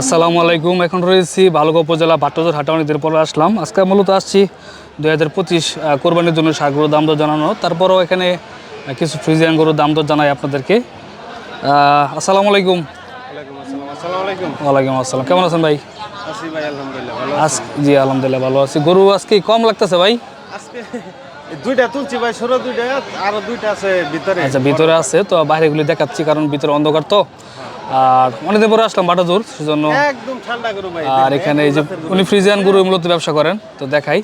আসসালামু আলাইকুম। এখন রয়েছি বালুকা উপজেলা বাট্টজোর হাটাওয়ানিদের পরে আসলাম। আজকে মূলত আসছি দুই হাজার পঁচিশ কোরবানির জন্য সাগর দাম দর জানানো। তারপরও এখানে কিছু ফ্রিজিয়ান গরুর দাম দর জানাই আপনাদেরকে। আসসালামু আলাইকুম। ওয়ালাইকুম আসসালাম। ওয়ালাইকুম আসসালাম। কেমন আছেন ভাই? আজ জি আলহামদুলিল্লাহ ভালো আছি। গরু আজকে কম লাগতেছে ভাই? আজকে দুইটা তুলছি ভাই ষোলো দুইটা আরও দুইটা আছে ভিতরে। আচ্ছা ভিতরে আছে তো বাইরেগুলি দেখাচ্ছি কারণ ভিতরে অন্ধকার তো। আর অনেকদিন পরে আসলাম বাটাজোর সেজন্য একদম ঠান্ডা গরু ভাই আর এখানে এই যে উনি ফ্রিজিয়ান গরু মূলত ব্যবসা করেন তো দেখাই।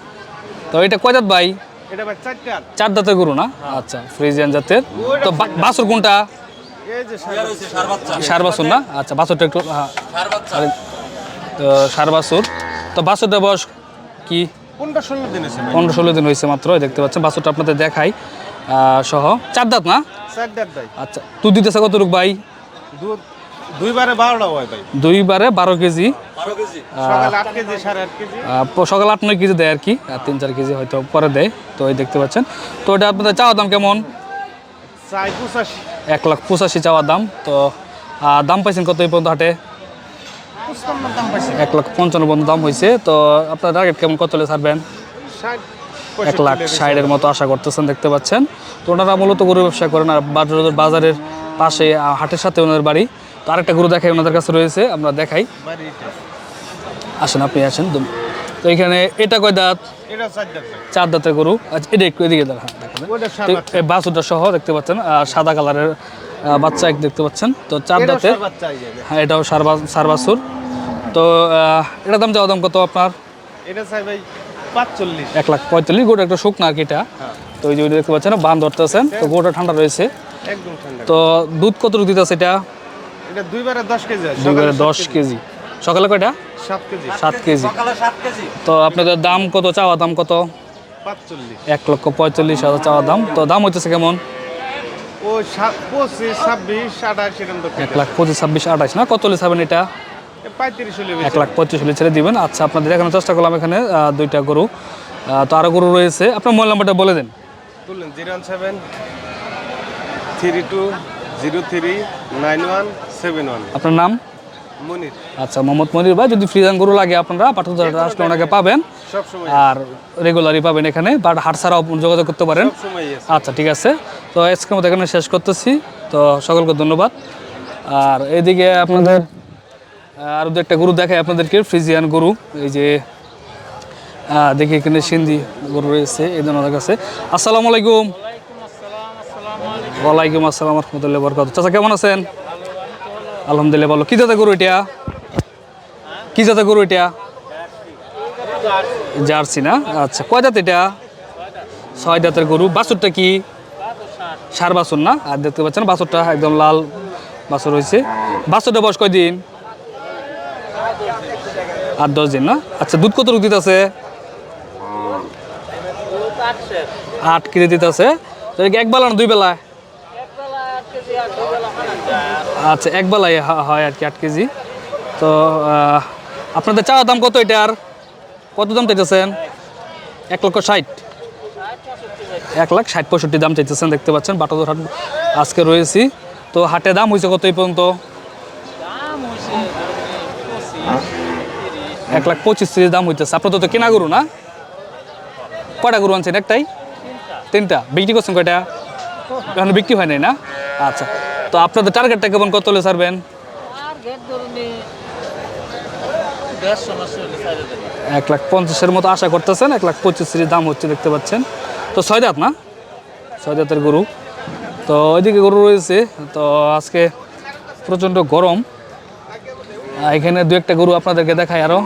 তো এটা কয় দাঁত ভাই? এটা ভাই চারটা চার দাঁতের গরু না? আচ্ছা ফ্রিজিয়ান জাতের। তো বা- বাছুর কোনটা? সার- সার বাছুর না? আচ্ছা বাছুরটা একটু হ্যাঁ। তো সার বাছুর। তো বাছুরটা বয়স কি? পনেরো ষোলো দিন হয়েছে মাত্র দেখতে পাচ্ছেন বাছুরটা আপনাদের দেখাই সহ। চার দাঁত না? ভাই। আচ্ছা তুই দিতেছে কত রূপ ভাই? দুধ দুইবারে বারোটা হয় ভাই। দুইবারে বারো কেজি। সকালে আট নয় কেজি দেয় আর কি। আর তিন চার কেজি হয়তো পরে দেয়। তো এই দেখতে পাচ্ছেন। তো এটা আপনাদের চাওয়া দাম কেমন? এক লাখ পঁচাশি চাওয়া দাম। তো দাম পাইছেন কত এই পর্যন্ত হাটে? এক লাখ পঞ্চান্ন পর্যন্ত দাম হয়েছে তো আপনার টার্গেট কেমন? কত ছাড়বেন? এক লাখ ষাটের মতো আশা করতেছেন দেখতে পাচ্ছেন। তো ওনারা মূলত গরু ব্যবসা করেন আর বাজার বাজারের পাশে হাটের সাথে ওনাদের বাড়ি। তো আরেকটা গরু দেখাই ওনাদের কাছে রয়েছে আমরা দেখাই। আসেন আপনি আসেন তো- এখানে এটা কয় দাঁত? চার দাঁতের। গরু। আচ্ছা এটা একটু এদিকে বাছুরটা সহ দেখতে পাচ্ছেন আর সাদা কালারের আহ, বাচ্চা এক দেখতে পাচ্ছেন। তো চার দাঁতের। সার হ্যাঁ এটাও সারবা সারবাসুর তো এটার দাম চাওয়া দাম কত আপনার? এটা চাই ভাই পাঁচচল্লিশ। এক লাখ পঁয়তাল্লিশ গোটা একটা শুকনা আর কি এটা। তো ওই যে দেখতে পাচ্ছেন বান ধরতেছেন তো গোটা ঠান্ডা রয়েছে। তো দুধ কত দিতেছে এটা? এটা দুইবারে দশ কেজি আছে দুইবারে সকালে দশ কেজি। সকালে কয়টা? সাত কেজি। সাত কেজি। তো আপনাদের দাম কত? চাওয়া দাম কত? পাঁচচল্লিশ। এক লক্ষ পঁয়তাল্লিশ হাজার চাওয়া দাম। তো দাম হইতেছে কেমন? ও সাত- পঁচিশ ছাব্বিশ আঠাশ এরকম তো এক লাখ পঁচিশ ছাব্বিশ আঠাশ না? কত লিসাবেন এটা? পঁয়ত্রিশ হলে এক লাখ পঁচিশ হলে ছেড়ে দিবেন। আচ্ছা আপনাদের দেখানোর চেষ্টা করলাম এখানে দুইটা গরু। তো আরও গরু রয়েছে। আপনার মোবাইল নাম্বারটা বলে দেন। Zero one seven three two zero three nine one আপনার নাম? মনির। আচ্ছা মোহাম্মদ মনির ভাই যদি ফ্রিজান গরু লাগে আপনারা পাঠক আসলে ওনাকে পাবেন আর রেগুলারই পাবেন এখানে বাট হাট ছাড়াও যোগাযোগ করতে পারেন। আচ্ছা ঠিক আছে। তো আজকের মতো এখানে শেষ করতেছি। তো সকলকে ধন্যবাদ। আর এদিকে আপনাদের আহ, আরও দু একটা গরু দেখায় আপনাদেরকে ফ্রিজিয়ান গরু। এই যে দেখি এখানে সিন্ধি গরু রয়েছে এই জন্য কাছে। আসসালামু আলাইকুম। ওয়ালাইকুম আসসালাম রহমতুল্লাহ বরকাত চাচা কেমন আছেন? আলহামদুলিল্লাহ, ভালো। কি জাতের গরু এটা? কি জাতের গরু এটা? জার্সি না? আচ্ছা কয় জাত এটা? ছয় দাঁতের গরু। বাছুরটা কি? সার বাছুর না? আর দেখতে পাচ্ছেন, বাছুরটা একদম লাল বাছুর হয়েছে। বাছুরটা বয়স কয়দিন আট, দশ দিন না? আচ্ছা দুধ কত দিতে আছে আট কেজি দিতে কি এক বেলা না দুই বেলায়? আচ্ছা এক বেলায় হয় আর কি, আট কেজি। তো আপনাদের চাওয়া দাম কত এটার কত দাম চাইতেছেন? এক লক্ষ ষাট। এক লাখ ষাট পঁয়ষট্টি দাম চাইতেছেন, দেখতে পাচ্ছেন, বাটাদোর হাট আজকে রয়েছি। তো, হাটে দাম হয়েছে কত এই পর্যন্ত? এক লাখ পঁচিশ তিরিশ দাম হইতেছে। আপনার তো কেনা গরু না? কটা গরু আনছেন একটাই? তিনটা। বিক্রি করছেন কয়টা? এখন বিক্রি হয় নাই না? আচ্ছা। তো আপনাদের টার্গেটটা কেমন? কত হলে ছাড়বেন? এক লাখ পঞ্চাশের মতো আশা করতেছেন এক লাখ পঁচিশ দাম হচ্ছে দেখতে পাচ্ছেন। তো ছয় দাঁত না? ছয় দাঁতের গরু। তো ওইদিকে গরু রয়েছে তো আজকে প্রচণ্ড গরম। এখানে দু একটা গরু আপনাদেরকে দেখায় আরও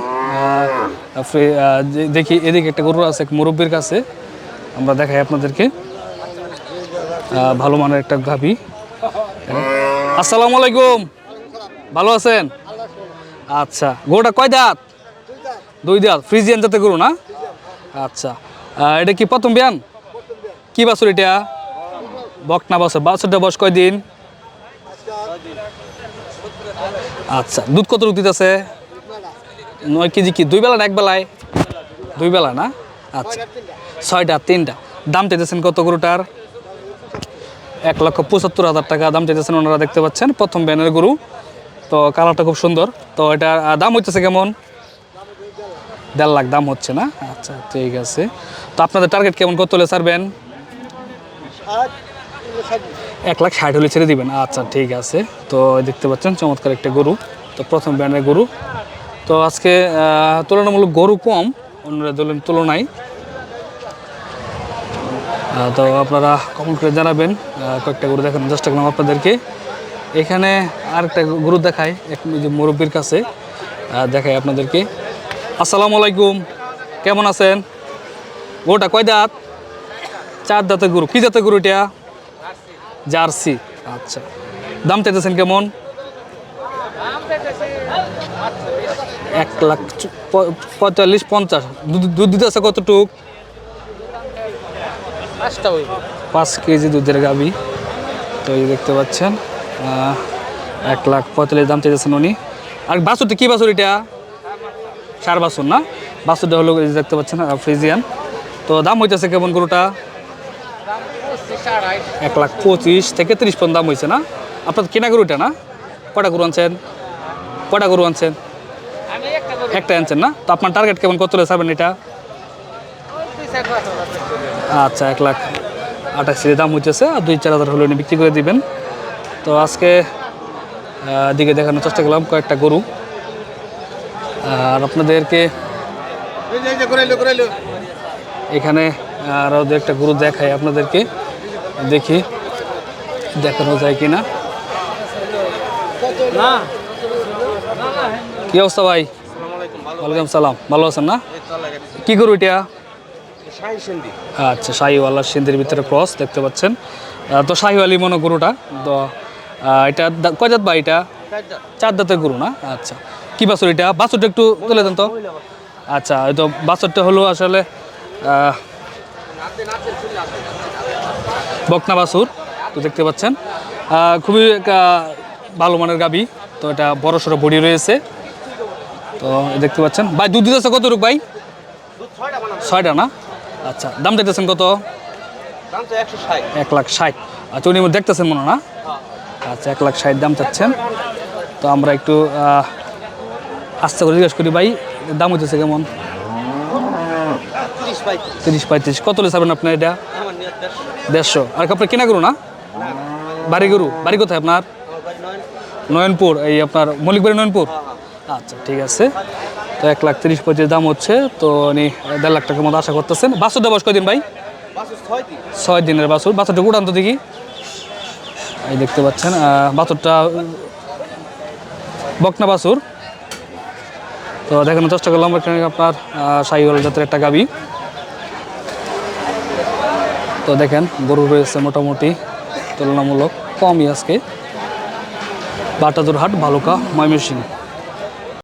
দেখি এদিকে একটা গরু আছে এক মুরব্বীর কাছে। আমরা দেখাই আপনাদেরকে। ভালো মানের একটা গাভি। আসসালামু আলাইকুম। ভালো আছেন? আচ্ছা গরুটা কয় দাঁত? দুই দাঁত। ফ্রিজিয়ান জাতের গরু না? আচ্ছা এটা কি প্রথম বিয়ান? কি বাছুর এটা? বকনা বাছুর। বাছুরটা বয়স কয় দিন? আচ্ছা দুধ কত দুধ দিতেছে? নয় কেজি কি? দুই বেলা না এক বেলায়? দুই বেলা না? আচ্ছা ছয়টা, তিনটা। দাম চাইতেছেন কত গরুটার? এক লক্ষ পঁচাত্তর হাজার টাকা দাম চাইতেছেন ওনারা দেখতে পাচ্ছেন প্রথম ব্যানের গরু। তো কালারটা খুব সুন্দর। তো এটা আহ, দাম হইতেছে কেমন? দেড় লাখ দাম হচ্ছে না? আচ্ছা ঠিক আছে। তো আপনাদের টার্গেট কেমন? কত হলে ছাড়বেন? এক লাখ ষাট হলে ছেড়ে দিবেন। আচ্ছা ঠিক আছে। তো দেখতে পাচ্ছেন চমৎকার একটা গরু। তো প্রথম ব্র্যান্ডের গরু। তো আজকে তুলনামূলক গরু কম। অন্যরা তুলনায়। তো আপনারা কমেন্ট করে জানাবেন কয়েকটা গরু দেখানোর চেষ্টা করলাম আপনাদেরকে। এখানে আরেকটা গরু দেখায় এক যে মুরব্বীর কাছে দেখাই আপনাদেরকে। আসসালামু আলাইকুম, কেমন আছেন? গরুটা কয় দাঁত? চার দাঁতের গরু, কী জাতের গরু এটা? জার্সি আচ্ছা। দাম চাইতেছেন কেমন? এক লাখ পঁয়তাল্লিশ, পঞ্চাশ। দুধ দিতে আছে কতটুক? পাঁচ কেজি দুধের গাবি তো এই দেখতে পাচ্ছেন এক লাখ পঁয়তাল্লিশ দাম চাইতেছেন উনি। আর বাছুরটা কী বাছুর এটা? সার বাছুর না? বাছুরটা হলো দেখতে পাচ্ছেন ফ্রিজিয়ান। তো দাম হইতেছে কেমন গরুটা? এক লাখ পঁচিশ থেকে তিরিশ পর্যন্ত দাম হয়েছে না? আপনার কেনা গরুটা না? কটা গরু আনছেন? কটা গরু আনছেন? একটা আনছেন না? তো আপনার টার্গেট কেমন? কত ছাড়বেন এটা? আচ্ছা এক লাখ আঠাশির দাম হইতেছে আর দুই, চার হাজার হলে উনি বিক্রি করে দিবেন। তো আজকে দিকে দেখানোর চেষ্টা করলাম কয়েকটা গরু। আর আপনাদেরকে এখানে আরও দু একটা গরু দেখাই আপনাদেরকে, দেখি দেখানো যায় কি না কি অবস্থা ভাই? ওয়ালাইকুম সালাম। ভালো আছেন না? কি গরু এটা? আচ্ছা শাহিওয়ালা সিন্ধির ভিতরে ক্রস দেখতে পাচ্ছেন। তো শাহিওয়ালি মনে গরুটা? তো এটা কয় জাত বা এটা? চার দাঁতের গরু না? আচ্ছা কি বাছুর এটা? বাছুরটা একটু তুলে দেন তো। আচ্ছা এই তো বাছুরটা হলো আসলে বকনা বাছুর তো দেখতে পাচ্ছেন। খুবই একটা ভালো মানের গাবি তো এটা বড় সড়ো বডি রয়েছে। তো দেখতে পাচ্ছেন। ভাই দুধ দিতেছে কত রূপ ভাই ছয়টা না? আচ্ছা দাম দেখতেছেন কত? এক লাখ ষাট। আচ্ছা উনি দেখতেছেন মনে না? আচ্ছা এক লাখ ষাট দাম চাচ্ছেন। তো আমরা একটু আস্তে করে জিজ্ঞেস করি ভাই দাম হইতেছে কেমন? তিরিশ পঁয়ত্রিশ। কত লে ছাড়বেন আপনার এটা? দেড়শো। আর আপনার কেনা গরু না? বাড়ি গরু? বাড়ি কোথায় আপনার? নয়নপুর। এই আপনার মল্লিকবাড়ি নয়নপুর? আচ্ছা ঠিক আছে। তো এক লাখ তিরিশ পঁয়ত্রিশ দাম হচ্ছে তো উনি দেড় লাখ টাকার মতো আশা করতেছেন। বাছুরটা বয়স কদিন ভাই? ছয় দিনের বাছুর। বাছুরটা উড়ান্ত দেখি। এই দেখতে পাচ্ছেন আহ, বাছুরটা বকনা বাছুর। তো দেখানোর চেষ্টা করলাম আপনার সাইওয়াল জাতের একটা গাবি। তো দেখেন গরু রয়েছে মোটামুটি তুলনামূলক কমই আজকে। বাটাদুর হাট ভালুকা ময়মনসিংহ।